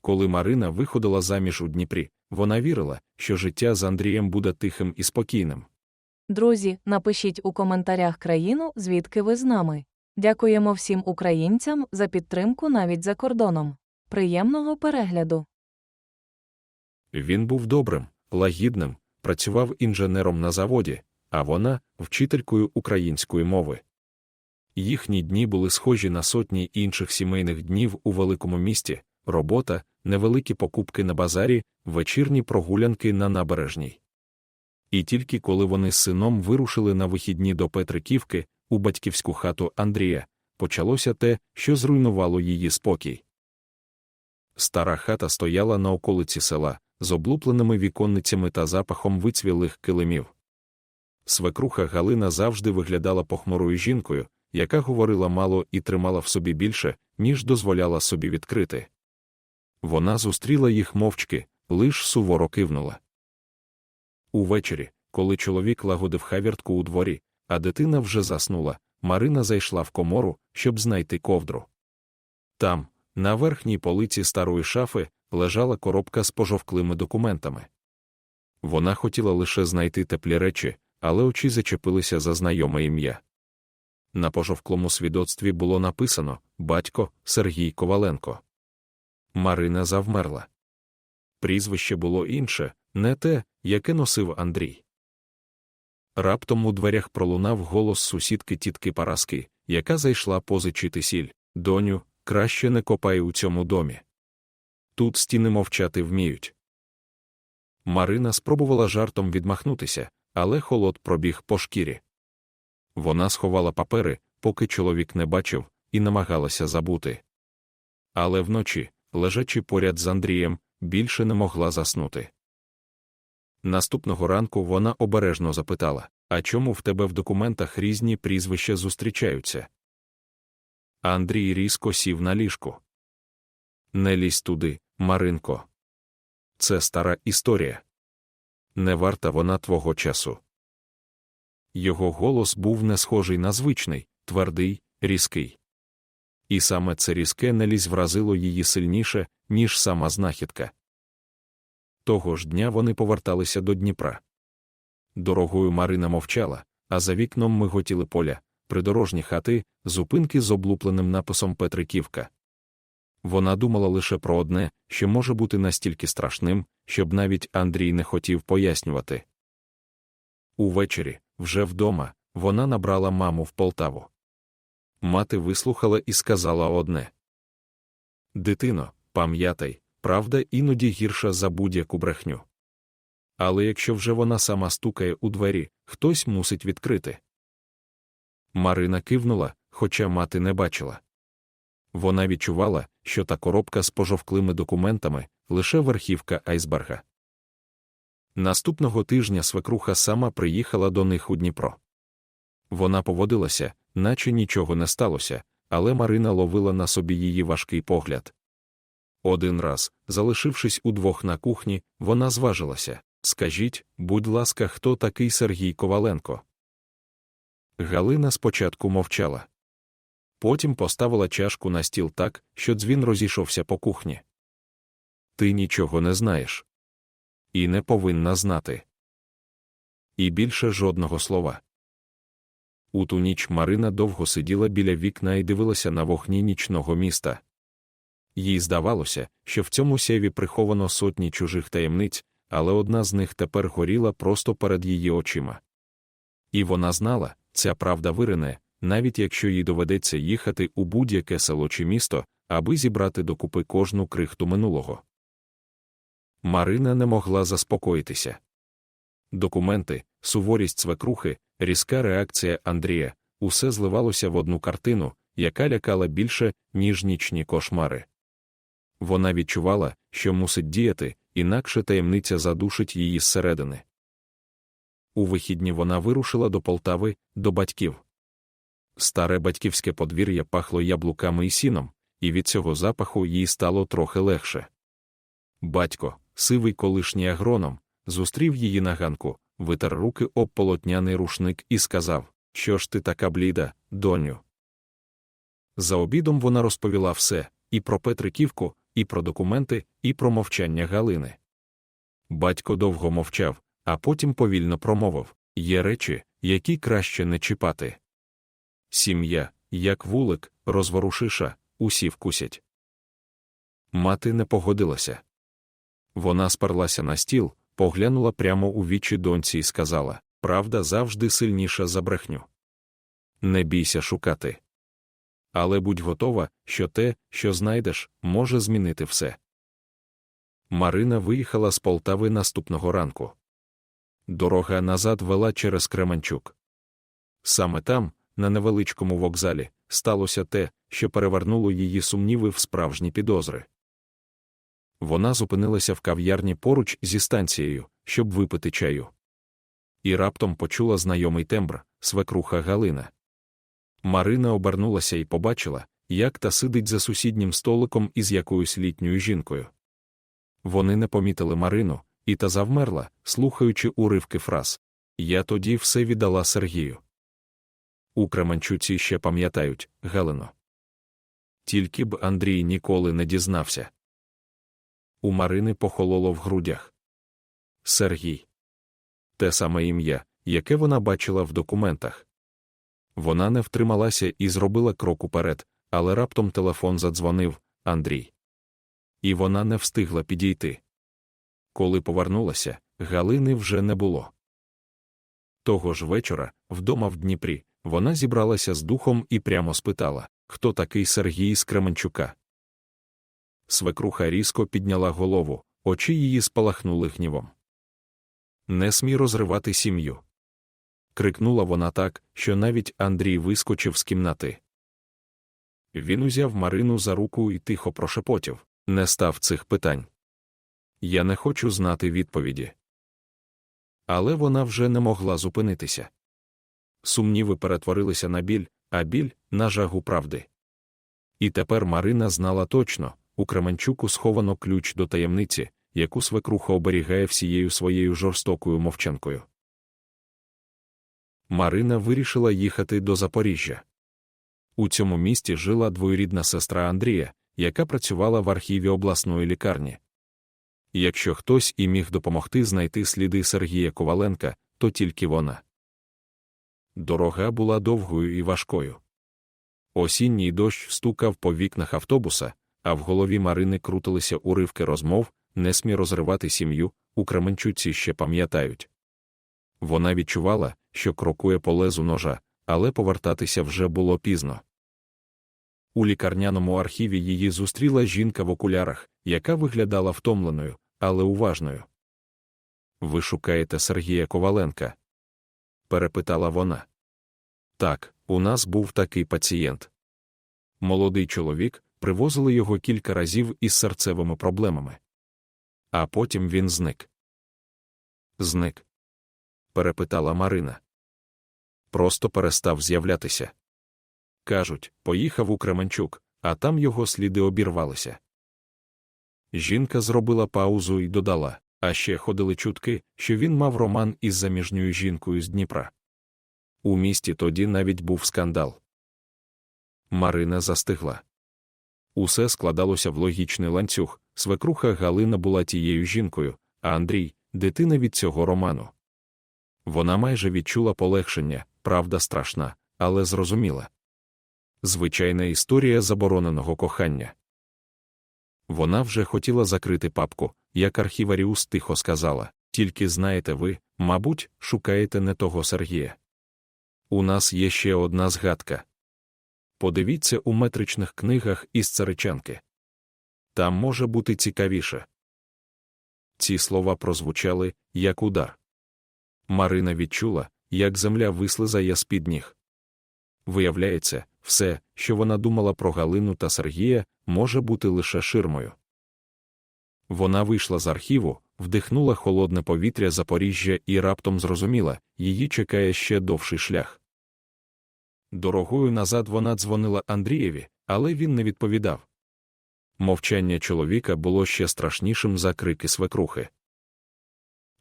Коли Марина виходила заміж у Дніпрі, вона вірила, що життя з Андрієм буде тихим і спокійним. Друзі, напишіть у коментарях країну, звідки ви з нами. Дякуємо всім українцям за підтримку навіть за кордоном. Приємного перегляду! Він був добрим, лагідним, працював інженером на заводі, а вона вчителькою української мови. Їхні дні були схожі на сотні інших сімейних днів у великому місті, робота, невеликі покупки на базарі, вечірні прогулянки на набережній. І тільки коли вони з сином вирушили на вихідні до Петриківки, у батьківську хату Андрія, почалося те, що зруйнувало її спокій. Стара хата стояла на околиці села, з облупленими віконницями та запахом вицвілих килимів. Свекруха Галина завжди виглядала похмурою жінкою, яка говорила мало і тримала в собі більше, ніж дозволяла собі відкрити. Вона зустріла їх мовчки, лиш суворо кивнула. Увечері, коли чоловік лагодив хавіртку у дворі, а дитина вже заснула, Марина зайшла в комору, щоб знайти ковдру. Там, на верхній полиці старої шафи, лежала коробка з пожовклими документами. Вона хотіла лише знайти теплі речі, але очі зачепилися за знайоме ім'я. На пожовклому свідоцтві було написано Батько Сергій Коваленко. Марина завмерла. Прізвище було інше, не те, яке носив Андрій. Раптом у дверях пролунав голос сусідки тітки Параски, яка зайшла позичити сіль. Доню, краще не копай у цьому домі. Тут стіни мовчати вміють. Марина спробувала жартом відмахнутися, але холод пробіг по шкірі. Вона сховала папери, поки чоловік не бачив, і намагалася забути. Але вночі, лежачи поряд з Андрієм, більше не могла заснути. Наступного ранку вона обережно запитала А чому в тебе в документах різні прізвища зустрічаються? Андрій різко сів на ліжку. Не лізь туди, Маринко. Це стара історія. Не варта вона твого часу. Його голос був не схожий на звичний, твердий, різкий. І саме це різке нелізь вразило її сильніше, ніж сама знахідка. Того ж дня вони поверталися до Дніпра. Дорогою Марина мовчала, а за вікном миготіли поля, придорожні хати, зупинки з облупленим написом Петриківка. Вона думала лише про одне, що може бути настільки страшним, щоб навіть Андрій не хотів пояснювати. Увечері, вже вдома, вона набрала маму в Полтаву. Мати вислухала і сказала одне: Дитино, пам'ятай, правда іноді гірша за будь-яку брехню. Але якщо вже вона сама стукає у двері, хтось мусить відкрити. Марина кивнула, хоча мати не бачила. Вона відчувала, що та коробка з пожовклими документами лише верхівка айсберга. Наступного тижня свекруха сама приїхала до них у Дніпро. Вона поводилася, наче нічого не сталося, але Марина ловила на собі її важкий погляд. Один раз, залишившись удвох на кухні, вона зважилася Скажіть, будь ласка, хто такий Сергій Коваленко? Галина спочатку мовчала. Потім поставила чашку на стіл так, що дзвін розійшовся по кухні. Ти нічого не знаєш. І не повинна знати. І більше жодного слова. У ту ніч Марина довго сиділа біля вікна і дивилася на вогні нічного міста. Їй здавалося, що в цьому сяві приховано сотні чужих таємниць, але одна з них тепер горіла просто перед її очима. І вона знала, ця правда вирине, навіть якщо їй доведеться їхати у будь-яке село чи місто, аби зібрати докупи кожну крихту минулого. Марина не могла заспокоїтися. Документи, суворість свекрухи, різка реакція Андрія усе зливалося в одну картину, яка лякала більше, ніж нічні кошмари. Вона відчувала, що мусить діяти, інакше таємниця задушить її зсередини. У вихідні вона вирушила до Полтави, до батьків. Старе батьківське подвір'я пахло яблуками і сіном, і від цього запаху їй стало трохи легше. Батько, сивий колишній агроном, зустрів її на ганку, витер руки об полотняний рушник і сказав Що ж ти така бліда, доню? За обідом вона розповіла все і про Петриківку, і про документи, і про мовчання Галини. Батько довго мовчав, а потім повільно промовив є речі, які краще не чіпати. Сім'я, як вулик, розворушиша, усі вкусять. Мати не погодилася. Вона сперлася на стіл, поглянула прямо у вічі доньці і сказала Правда завжди сильніша за брехню. Не бійся шукати. Але будь готова, що те, що знайдеш, може змінити все. Марина виїхала з Полтави наступного ранку. Дорога назад вела через Кременчук. Саме там, на невеличкому вокзалі, сталося те, що перевернуло її сумніви в справжні підозри. Вона зупинилася в кав'ярні поруч зі станцією, щоб випити чаю. І раптом почула знайомий тембр, свекруха Галина. Марина обернулася і побачила, як та сидить за сусіднім столиком із якоюсь літньою жінкою. Вони не помітили Марину, і та завмерла, слухаючи уривки фраз Я тоді все віддала Сергію. У Кременчуці ще пам'ятають, Галино. Тільки б Андрій ніколи не дізнався. У Марини похололо в грудях. Сергій. Те саме ім'я, яке вона бачила в документах. Вона не втрималася і зробила крок уперед, але раптом телефон задзвонив Андрій. І вона не встигла підійти. Коли повернулася, Галини вже не було. Того ж вечора, вдома в Дніпрі, вона зібралася з духом і прямо спитала, хто такий Сергій з Кременчука. Свекруха різко підняла голову, очі її спалахнули гнівом. Не смій розривати сім'ю. крикнула вона так, що навіть Андрій вискочив з кімнати. Він узяв Марину за руку і тихо прошепотів не став цих питань. Я не хочу знати відповіді. Але вона вже не могла зупинитися. Сумніви перетворилися на біль, а біль на жагу правди. І тепер Марина знала точно у Кременчуку сховано ключ до таємниці, яку свекруха оберігає всією своєю жорстокою мовчанкою. Марина вирішила їхати до Запоріжжя. У цьому місті жила двоюрідна сестра Андрія, яка працювала в архіві обласної лікарні. Якщо хтось і міг допомогти знайти сліди Сергія Коваленка, то тільки вона. Дорога була довгою і важкою. Осінній дощ стукав по вікнах автобуса, а в голові Марини крутилися уривки розмов, не смі розривати сім'ю, у Кременчуці ще пам'ятають. Вона відчувала, що крокує по лезу ножа, але повертатися вже було пізно. У лікарняному архіві її зустріла жінка в окулярах, яка виглядала втомленою, але уважною. Ви шукаєте Сергія Коваленка? перепитала вона. Так, у нас був такий пацієнт. Молодий чоловік, привозили його кілька разів із серцевими проблемами. А потім він зник. Зник? перепитала Марина. Просто перестав з'являтися. Кажуть, поїхав у Кременчук, а там його сліди обірвалися. Жінка зробила паузу і додала, а ще ходили чутки, що він мав роман із заміжньою жінкою з Дніпра. У місті тоді навіть був скандал. Марина застигла. Усе складалося в логічний ланцюг. Свекруха Галина була тією жінкою, а Андрій дитина від цього роману. Вона майже відчула полегшення, правда страшна, але зрозуміла. Звичайна історія забороненого кохання. Вона вже хотіла закрити папку, як архіваріус тихо сказала тільки знаєте ви, мабуть, шукаєте не того Сергія. У нас є ще одна згадка. Подивіться у метричних книгах із царичанки. Там може бути цікавіше. Ці слова прозвучали, як удар. Марина відчула, як земля вислизає з під ніг. Виявляється, все, що вона думала про Галину та Сергія, може бути лише ширмою. Вона вийшла з архіву, вдихнула холодне повітря Запоріжжя і раптом зрозуміла, її чекає ще довший шлях. Дорогою назад вона дзвонила Андрієві, але він не відповідав. Мовчання чоловіка було ще страшнішим за крики свекрухи.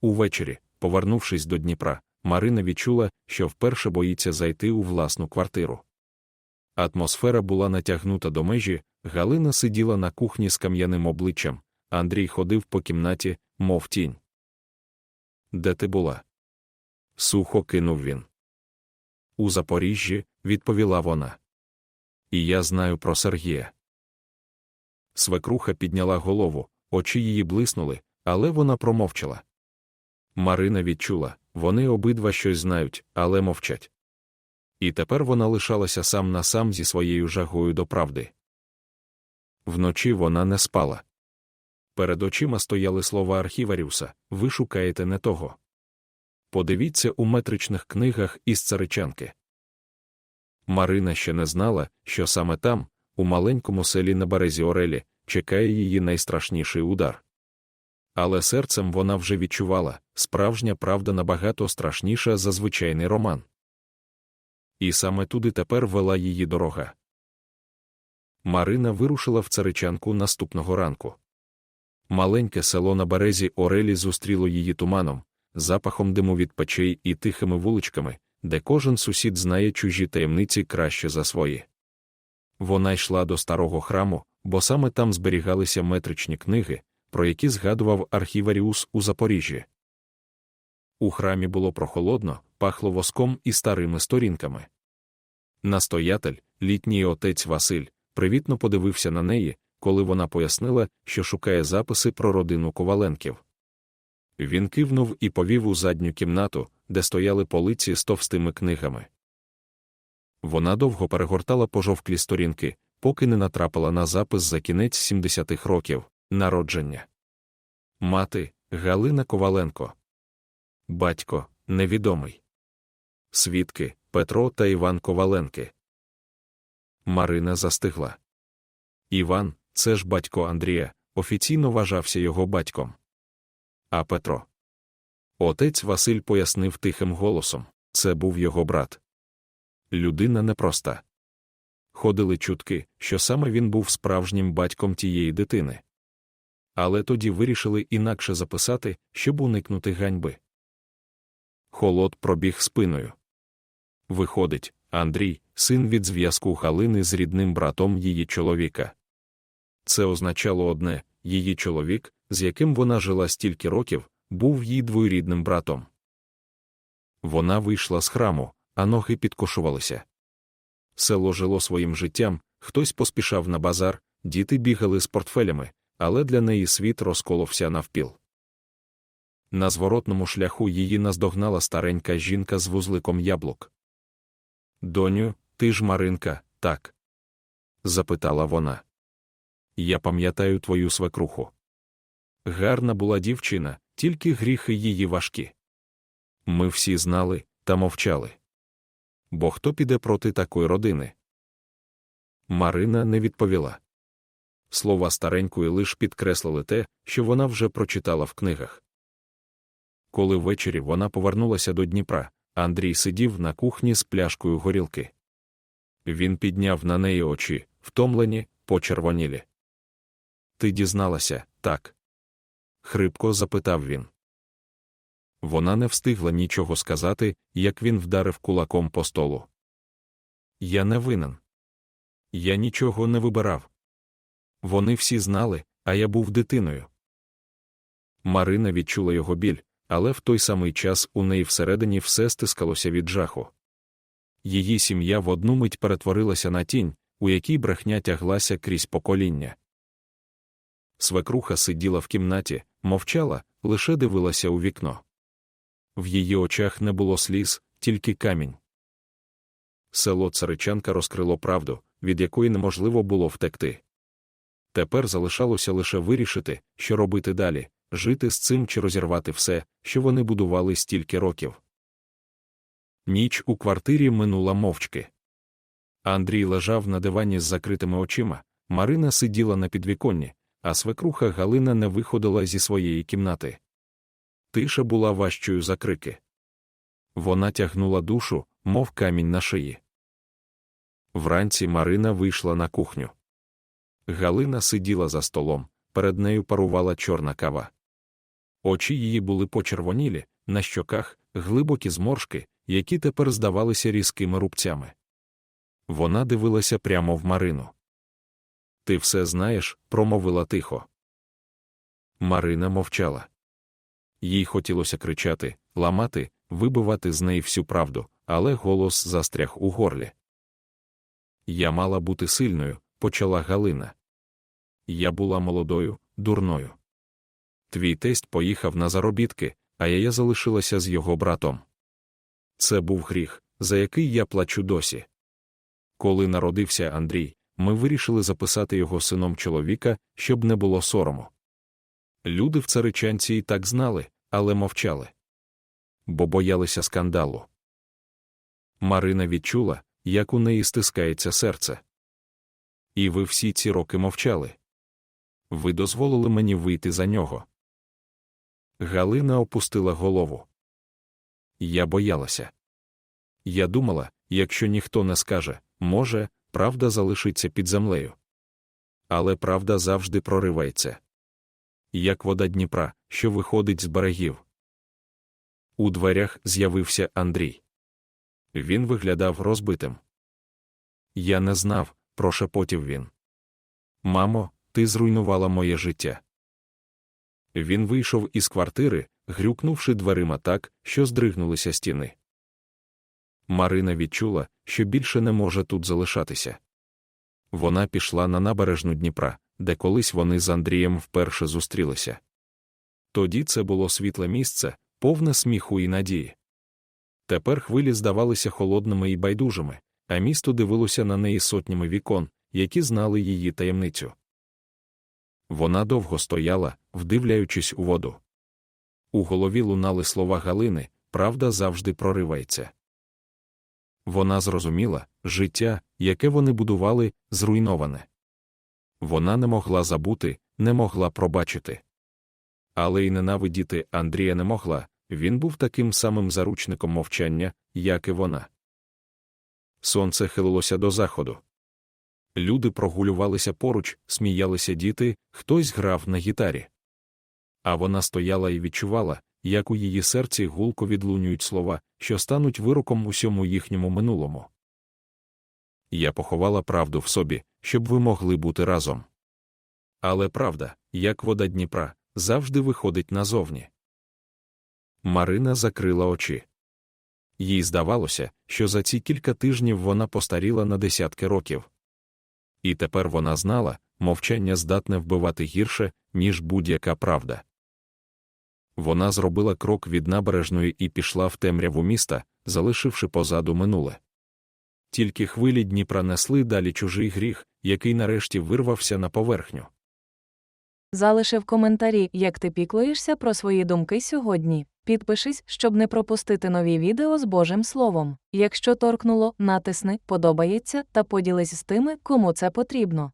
Увечері, повернувшись до Дніпра, Марина відчула, що вперше боїться зайти у власну квартиру. Атмосфера була натягнута до межі, Галина сиділа на кухні з кам'яним обличчям, Андрій ходив по кімнаті, мов тінь. Де ти була? Сухо кинув він. У Запоріжжі, відповіла вона. І я знаю про Сергія. Свекруха підняла голову, очі її блиснули, але вона промовчала. Марина відчула, вони обидва щось знають, але мовчать. І тепер вона лишалася сам на сам зі своєю жагою до правди. Вночі вона не спала. Перед очима стояли слова архіваріуса ви шукаєте не того. Подивіться у метричних книгах із царичанки. Марина ще не знала, що саме там, у маленькому селі на березі Орелі, чекає її найстрашніший удар. Але серцем вона вже відчувала справжня правда набагато страшніша за звичайний роман. І саме туди тепер вела її дорога. Марина вирушила в царичанку наступного ранку. Маленьке село на березі Орелі зустріло її туманом, запахом диму від печей і тихими вуличками, де кожен сусід знає чужі таємниці краще за свої. Вона йшла до старого храму, бо саме там зберігалися метричні книги, про які згадував архіваріус у Запоріжжі. У храмі було прохолодно, пахло воском і старими сторінками. Настоятель, літній отець Василь, привітно подивився на неї, коли вона пояснила, що шукає записи про родину Коваленків. Він кивнув і повів у задню кімнату, де стояли полиці з товстими книгами. Вона довго перегортала пожовклі сторінки, поки не натрапила на запис за кінець 70-х років народження. Мати Галина Коваленко. Батько невідомий. Свідки Петро та Іван Коваленки. Марина застигла. Іван, це ж батько Андрія, офіційно вважався його батьком. А Петро. Отець Василь пояснив тихим голосом це був його брат. Людина непроста. Ходили чутки, що саме він був справжнім батьком тієї дитини. Але тоді вирішили інакше записати, щоб уникнути ганьби. Холод пробіг спиною. Виходить, Андрій, син від зв'язку Галини з рідним братом її чоловіка. Це означало одне її чоловік, з яким вона жила стільки років, був їй двоюрідним братом. Вона вийшла з храму, а ноги підкошувалися. Село жило своїм життям, хтось поспішав на базар, діти бігали з портфелями, але для неї світ розколовся навпіл. На зворотному шляху її наздогнала старенька жінка з вузликом яблук. Доню, ти ж Маринка, так? запитала вона. Я пам'ятаю твою свекруху. Гарна була дівчина, тільки гріхи її важкі. Ми всі знали та мовчали. Бо хто піде проти такої родини? Марина не відповіла. Слова старенької лиш підкреслили те, що вона вже прочитала в книгах. Коли ввечері вона повернулася до Дніпра, Андрій сидів на кухні з пляшкою горілки. Він підняв на неї очі, втомлені, почервонілі. Ти дізналася, так? Хрипко запитав він. Вона не встигла нічого сказати, як він вдарив кулаком по столу. Я не винен. Я нічого не вибирав. Вони всі знали, а я був дитиною. Марина відчула його біль, але в той самий час у неї всередині все стискалося від жаху. Її сім'я в одну мить перетворилася на тінь, у якій брехня тяглася крізь покоління. Свекруха сиділа в кімнаті, мовчала, лише дивилася у вікно. В її очах не було сліз, тільки камінь. Село Царичанка розкрило правду, від якої неможливо було втекти. Тепер залишалося лише вирішити, що робити далі жити з цим чи розірвати все, що вони будували стільки років. Ніч у квартирі минула мовчки. Андрій лежав на дивані з закритими очима, Марина сиділа на підвіконні, а свекруха Галина не виходила зі своєї кімнати. Тиша була важчою за крики. Вона тягнула душу, мов камінь на шиї. Вранці Марина вийшла на кухню. Галина сиділа за столом, перед нею парувала чорна кава. Очі її були почервонілі, на щоках глибокі зморшки, які тепер здавалися різкими рубцями. Вона дивилася прямо в Марину. Ти все знаєш, промовила тихо. Марина мовчала. Їй хотілося кричати, ламати, вибивати з неї всю правду, але голос застряг у горлі. Я мала бути сильною, почала Галина. Я була молодою, дурною. Твій тесть поїхав на заробітки, а я залишилася з його братом. Це був гріх, за який я плачу досі. Коли народився Андрій, ми вирішили записати його сином чоловіка, щоб не було сорому. Люди в царичанці і так знали, але мовчали. Бо боялися скандалу. Марина відчула, як у неї стискається серце. І ви всі ці роки мовчали. Ви дозволили мені вийти за нього. Галина опустила голову. Я боялася. Я думала, якщо ніхто не скаже, може, правда залишиться під землею. Але правда завжди проривається. Як вода Дніпра, що виходить з берегів. У дверях з'явився Андрій. Він виглядав розбитим. Я не знав, прошепотів він. Мамо, ти зруйнувала моє життя. Він вийшов із квартири, грюкнувши дверима так, що здригнулися стіни. Марина відчула, що більше не може тут залишатися. Вона пішла на набережну Дніпра, де колись вони з Андрієм вперше зустрілися. Тоді це було світле місце, повне сміху і надії. Тепер хвилі здавалися холодними і байдужими, а місто дивилося на неї сотнями вікон, які знали її таємницю. Вона довго стояла, вдивляючись у воду. У голові лунали слова Галини, правда завжди проривається. Вона зрозуміла, життя, яке вони будували, зруйноване. Вона не могла забути, не могла пробачити. Але й ненавидіти Андрія не могла, він був таким самим заручником мовчання, як і вона. Сонце хилилося до заходу. Люди прогулювалися поруч, сміялися діти, хтось грав на гітарі. А вона стояла і відчувала, як у її серці гулко відлунюють слова, що стануть вироком усьому їхньому минулому. Я поховала правду в собі, щоб ви могли бути разом. Але правда, як вода Дніпра, завжди виходить назовні. Марина закрила очі. Їй здавалося, що за ці кілька тижнів вона постаріла на десятки років. І тепер вона знала, мовчання здатне вбивати гірше, ніж будь-яка правда. Вона зробила крок від набережної і пішла в темряву міста, залишивши позаду минуле. Тільки хвилі Дніпра несли далі чужий гріх, який нарешті вирвався на поверхню. Залиши в коментарі, як ти піклуєшся про свої думки сьогодні. Підпишись, щоб не пропустити нові відео з Божим Словом. Якщо торкнуло, натисни, подобається та поділись з тими, кому це потрібно.